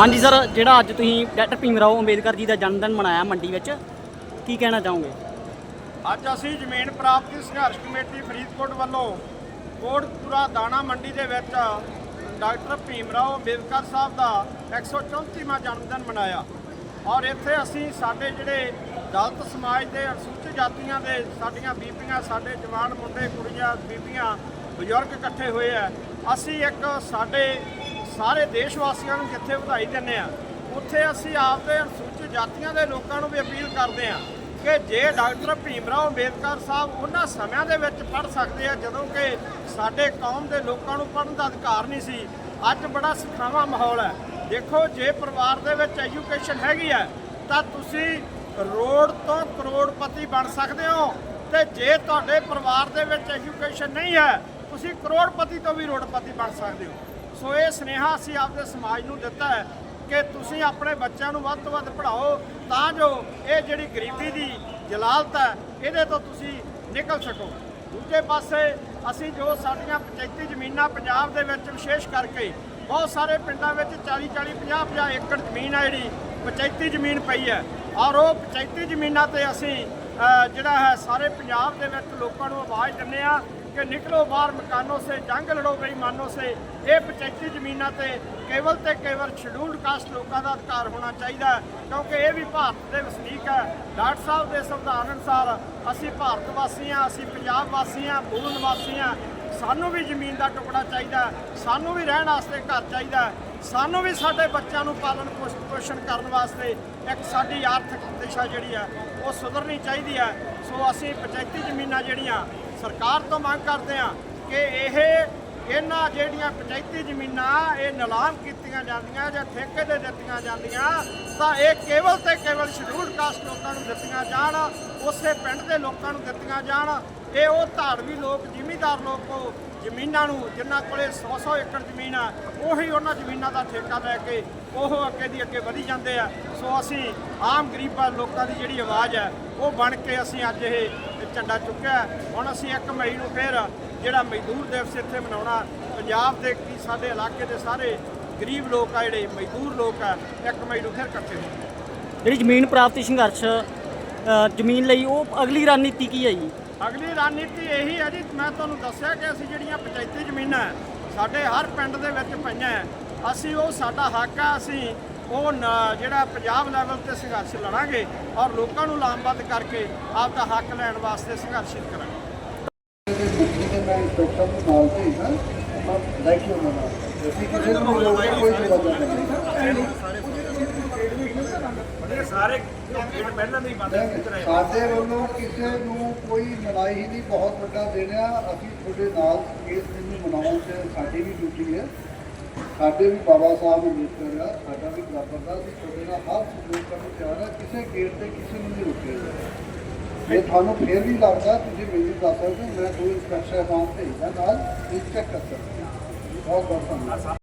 ਹਾਂਜੀ ਸਰ, ਜਿਹੜਾ ਅੱਜ ਤੁਸੀਂ ਡਾਕਟਰ ਭੀਮ ਰਾਓ ਅੰਬੇਦਕਰ ਜੀ ਦਾ ਜਨਮ ਦਿਨ ਮਨਾਇਆ ਮੰਡੀ ਵਿੱਚ, ਕੀ ਕਹਿਣਾ ਚਾਹੋਗੇ? ਅੱਜ ਅਸੀਂ ਜ਼ਮੀਨ ਪ੍ਰਾਪਤੀ ਸੰਘਰਸ਼ ਕਮੇਟੀ ਫਰੀਦਕੋਟ ਵੱਲੋਂ ਕੋਟਪੁਰਾ ਦਾਣਾ ਮੰਡੀ ਦੇ ਵਿੱਚ ਡਾਕਟਰ ਭੀਮ ਰਾਓ ਅੰਬੇਦਕਰ ਸਾਹਿਬ ਦਾ 134ਵਾਂ ਜਨਮ ਦਿਨ ਮਨਾਇਆ। ਔਰ ਇੱਥੇ ਅਸੀਂ ਸਾਡੇ ਜਿਹੜੇ ਦਲਿਤ ਸਮਾਜ ਦੇ ਅਨੁਸੂਚਿਤ ਜਾਤੀਆਂ ਦੇ ਸਾਡੀਆਂ ਬੀਬੀਆਂ, ਸਾਡੇ ਜਵਾਨ ਮੁੰਡੇ, ਕੁੜੀਆਂ, ਬੀਬੀਆਂ, ਬਜ਼ੁਰਗ ਇਕੱਠੇ ਹੋਏ ਆ। ਅਸੀਂ ਇੱਕ ਸਾਡੇ ਸਾਰੇ ਦੇਸ਼ ਵਾਸੀਆਂ ਨੂੰ ਜਿੱਥੇ ਵਧਾਈ ਦਿੰਦੇ ਆ ਉੱਥੇ ਅਸੀਂ ਆਪਦੇ ਅਨੁਸੂਚਿਤ ਜਾਤੀਆਂ ਦੇ ਲੋਕਾਂ ਨੂੰ ਵੀ ਅਪੀਲ ਕਰਦੇ ਆ ਕਿ ਜੇ ਡਾਕਟਰ ਭੀਮ ਰਾਓ ਅੰਬੇਦਕਰ ਸਾਹਿਬ ਉਹਨਾਂ ਸਮਿਆਂ ਦੇ ਵਿੱਚ ਪੜ੍ਹ ਸਕਦੇ ਆ, ਜਦੋਂ ਕਿ ਸਾਡੇ ਕੌਮ ਦੇ ਲੋਕਾਂ ਨੂੰ ਪੜ੍ਹਨ ਦਾ ਅਧਿਕਾਰ ਨਹੀਂ ਸੀ। ਅੱਜ ਬੜਾ ਸਿਖਾਵਾਂ ਮਾਹੌਲ ਹੈ। ਦੇਖੋ, ਜੇ ਪਰਿਵਾਰ ਦੇ ਵਿੱਚ ਐਜੂਕੇਸ਼ਨ ਹੈਗੀ ਹੈ, ਤਾਂ ਤੁਸੀਂ ਰੋਡ ਤੋਂ ਕਰੋੜਪਤੀ ਬਣ ਸਕਦੇ ਹੋ। ਤੇ ਜੇ ਤੁਹਾਡੇ ਪਰਿਵਾਰ ਦੇ ਵਿੱਚ ਐਜੂਕੇਸ਼ਨ ਨਹੀਂ ਹੈ, ਤੁਸੀਂ ਕਰੋੜਪਤੀ ਤੋਂ ਵੀ ਰੋਡਪਤੀ ਬਣ ਸਕਦੇ ਹੋ। ਸੋ ਇਹ ਸਨੇਹਾ ਅਸੀਂ ਆਪਦੇ ਸਮਾਜ ਨੂੰ ਦਿੱਤਾ ਹੈ ਕਿ ਤੁਸੀਂ ਆਪਣੇ ਬੱਚਿਆਂ ਨੂੰ ਵੱਧ ਤੋਂ ਵੱਧ ਪੜ੍ਹਾਓ, ਤਾਂ ਜੋ ਇਹ ਜਿਹੜੀ ਗਰੀਬੀ ਦੀ ਜਲਾਲਤ ਹੈ, ਇਹਦੇ ਤੋਂ ਤੁਸੀਂ ਨਿਕਲ ਸਕੋ। ਦੂਜੇ ਪਾਸੇ ਅਸੀਂ ਜੋ ਸਾਡੀਆਂ ਪੰਚਾਇਤੀ ਜ਼ਮੀਨਾਂ ਪੰਜਾਬ ਦੇ ਵਿੱਚ ਵਿਸ਼ੇਸ਼ ਕਰਕੇ ਬਹੁਤ ਸਾਰੇ ਪਿੰਡਾਂ ਵਿੱਚ 40 40 50 50 ਏਕੜ ਜ਼ਮੀਨ ਹੈ ਜਿਹੜੀ ਪੰਚਾਇਤੀ ਜ਼ਮੀਨ ਪਈ ਹੈ। ਔਰ ਉਹ ਪੰਚਾਇਤੀ ਜ਼ਮੀਨਾਂ ਤੇ ਅਸੀਂ ਜਿਹੜਾ ਹੈ, ਸਾਰੇ ਪੰਜਾਬ ਦੇ ਵਿੱਚ ਲੋਕਾਂ ਨੂੰ ਆਵਾਜ਼ ਦਿੰਦੇ ਆ ਕਿ ਨਿਕਲੋ ਬਾਹਰ ਮਕਾਨੋਂ ਸੇ, ਜੰਗ ਲੜੋ ਬੇਈਮਾਨੋਂ ਸੇ। ਇਹ ਪੰਚਾਇਤੀ ਜ਼ਮੀਨਾਂ ਤੇ ਕੇਵਲ ਤੇ ਕੇਵਲ ਸ਼ਡਿਊਲਡ ਕਾਸਟ ਲੋਕਾਂ ਦਾ ਅਧਿਕਾਰ ਹੋਣਾ ਚਾਹੀਦਾ ਕਿਉਂਕਿ ਇਹ ਵੀ ਭਾਰਤ ਦੇ ਵਸਨੀਕ ਹੈ। ਡਾਕਟਰ ਸਾਹਿਬ ਦੇ ਸੰਵਿਧਾਨ ਅਨੁਸਾਰ ਅਸੀਂ ਭਾਰਤ ਵਾਸੀ ਹਾਂ, ਅਸੀਂ ਪੰਜਾਬ ਵਾਸੀ ਹਾਂ ਮੂਲ ਨਿਵਾਸੀ ਹਾਂ। ਸਾਨੂੰ ਵੀ ਜ਼ਮੀਨ ਦਾ ਟੁਕੜਾ ਚਾਹੀਦਾ ਸਾਨੂੰ ਵੀ ਰਹਿਣ ਵਾਸਤੇ ਘਰ ਚਾਹੀਦਾ ਸਾਨੂੰ ਵੀ ਸਾਡੇ ਬੱਚਿਆਂ ਨੂੰ ਪਾਲਣ ਪੋਸ਼- ਪੋਸ਼ਣ ਕਰਨ ਵਾਸਤੇ ਇੱਕ ਸਾਡੀ ਆਰਥਿਕ ਦਿਸ਼ਾ ਜਿਹੜੀ ਹੈ, ਉਹ ਸੁਧਰਨੀ ਚਾਹੀਦੀ ਹੈ। ਸੋ ਅਸੀਂ ਪੰਚਾਇਤੀ ਜ਼ਮੀਨਾਂ ਜਿਹੜੀਆਂ ਸਰਕਾਰ ਤੋਂ ਮੰਗ ਕਰਦੇ ਹਾਂ ਕਿ ਇਹ, ਇਹਨਾਂ ਜਿਹੜੀਆਂ ਪੰਚਾਇਤੀ ਜ਼ਮੀਨਾਂ ਇਹ ਨਿਲਾਮ ਕੀਤੀਆਂ ਜਾਂਦੀਆਂ ਜਾਂ ਠੇਕੇ ਤੇ ਦਿੱਤੀਆਂ ਜਾਂਦੀਆਂ, ਤਾਂ ਇਹ ਕੇਵਲ ਤੇ ਕੇਵਲ ਸ਼ਡਿਊਲਡ ਕਾਸਟ ਲੋਕਾਂ ਨੂੰ ਦਿੱਤੀਆਂ ਜਾਣ, ਉਸੇ ਪਿੰਡ ਦੇ ਲੋਕਾਂ ਨੂੰ ਦਿੱਤੀਆਂ ਜਾਣ, ਇਹ ਉਹ ਧਾੜਵੀ ਲੋਕ, ਜ਼ਿਮੀਂਦਾਰ ਲੋਕ ਉਹ ਜ਼ਮੀਨਾਂ ਨੂੰ, ਜਿਨ੍ਹਾਂ ਕੋਲੇ 100-100 ਏਕੜ ਜ਼ਮੀਨ ਆ, ਉਹੀ ਉਹਨਾਂ ਜ਼ਮੀਨਾਂ ਦਾ ਠੇਕਾ ਲੈ ਕੇ ਉਹ ਅੱਗੇ ਦੀ ਅੱਗੇ ਵਧੀ ਜਾਂਦੇ ਆ ਸੋ ਅਸੀਂ ਆਮ ਗਰੀਬਾਂ ਲੋਕਾਂ ਦੀ ਜਿਹੜੀ ਆਵਾਜ਼ ਹੈ ਉਹ ਬਣ ਕੇ ਅਸੀਂ ਅੱਜ ਇਹ ਝੰਡਾ ਚੁੱਕਿਆ। ਹੁਣ ਅਸੀਂ 1 ਮਈ ਨੂੰ ਫਿਰ ਜਿਹੜਾ ਮਜ਼ਦੂਰ ਦਿਵਸ ਇੱਥੇ ਮਨਾਉਣਾ ਪੰਜਾਬ ਦੇ ਕੀ ਸਾਡੇ ਇਲਾਕੇ ਦੇ ਸਾਰੇ ਗਰੀਬ ਲੋਕ ਆ ਜਿਹੜੇ ਮਜ਼ਦੂਰ ਲੋਕ ਆ 1 ਮਈ ਨੂੰ ਫਿਰ ਇਕੱਠੇ ਹੋਣਗੇ ਜਿਹੜੀ ਜ਼ਮੀਨ ਪ੍ਰਾਪਤੀ ਸੰਘਰਸ਼ ਜ਼ਮੀਨ ਲਈ ਉਹ ਅਗਲੀ ਰਣਨੀਤੀ ਕੀ ਹੈ ਜੀ ਅਗਲੀ ਰਣਨੀਤੀ ਇਹੀ ਹੈ ਜੀ ਮੈਂ ਤੁਹਾਨੂੰ ਦੱਸਿਆ ਕਿ ਅਸੀਂ ਜਿਹੜੀਆਂ ਪੰਚਾਇਤੀ ਜ਼ਮੀਨਾਂ ਸਾਡੇ ਹਰ ਪਿੰਡ ਦੇ ਵਿੱਚ ਪਈਆਂ ਹੈ। ਅਸੀਂ ਉਹ ਸਾਡਾ ਹੱਕ ਆ ਅਸੀਂ ਉਹ ਜਿਹੜਾ ਪੰਜਾਬ ਲੈਵਲ ਤੇ ਸੰਘਰਸ਼ ਲੜਾਂਗੇ ਔਰ ਲੋਕਾਂ ਨੂੰ ਲਾਮਬੱਧ ਕਰਕੇ ਆਪਦਾ ਹੱਕ ਲੈਣ ਵਾਸਤੇ ਸੰਘਰਸ਼ਿਤ ਕਰਾਂਗੇ। ਦੇ ਆਪਾਂ ਸਾਰੇ ਪਹਿਲਾਂ ਨਹੀਂ ਸਾਡੇ ਵੱਲੋਂ ਕਿਸੇ ਨੂੰ ਕੋਈ ਲੜਾਈ ਹੀ ਨਹੀਂ ਬਹੁਤ ਵੱਡਾ ਦੇਣਾ ਅਸੀਂ ਤੁਹਾਡੇ ਨਾਲ ਇਸ ਦਿਨ ਨੂੰ ਮਨਾਉਣ ਤੇ ਸਾਡੀ ਵੀ ਡਿਊਟੀ ਹੈ ਸਾਡੇ ਵੀ ਬਾਬਾ ਸਾਹਿਬ ਅੰਬੇਦਕਰ ਆ ਸਾਡਾ ਵੀ ਬਰਾਬਰ ਦਾ ਅਸੀਂ ਤੁਹਾਡੇ ਨਾਲ ਹਰ ਸਹਿਯੋਗ ਕਰਨ ਤਿਆਰ ਆ ਕਿਸੇ ਗੇਟ ਤੇ ਕਿਸੇ ਨੂੰ ਨਹੀਂ ਰੁਕੇਗਾ ਜੇ ਤੁਹਾਨੂੰ ਫੇਰ ਵੀ ਲੱਗਦਾ ਤੁਸੀਂ ਮੈਨੂੰ ਦੱਸ ਸਕਦੇ ਹੋ, ਮੈਂ ਕੋਈ ਇੰਸਪੈਕਟਰ ਸਾਹਿਬਾਨ ਭੇਜਦਾ ਨਾਲ ਇਹ ਚੈੱਕ ਕਰ ਸਕਦੇ ਬਹੁਤ ਬਹੁਤ ਧੰਨਵਾਦ।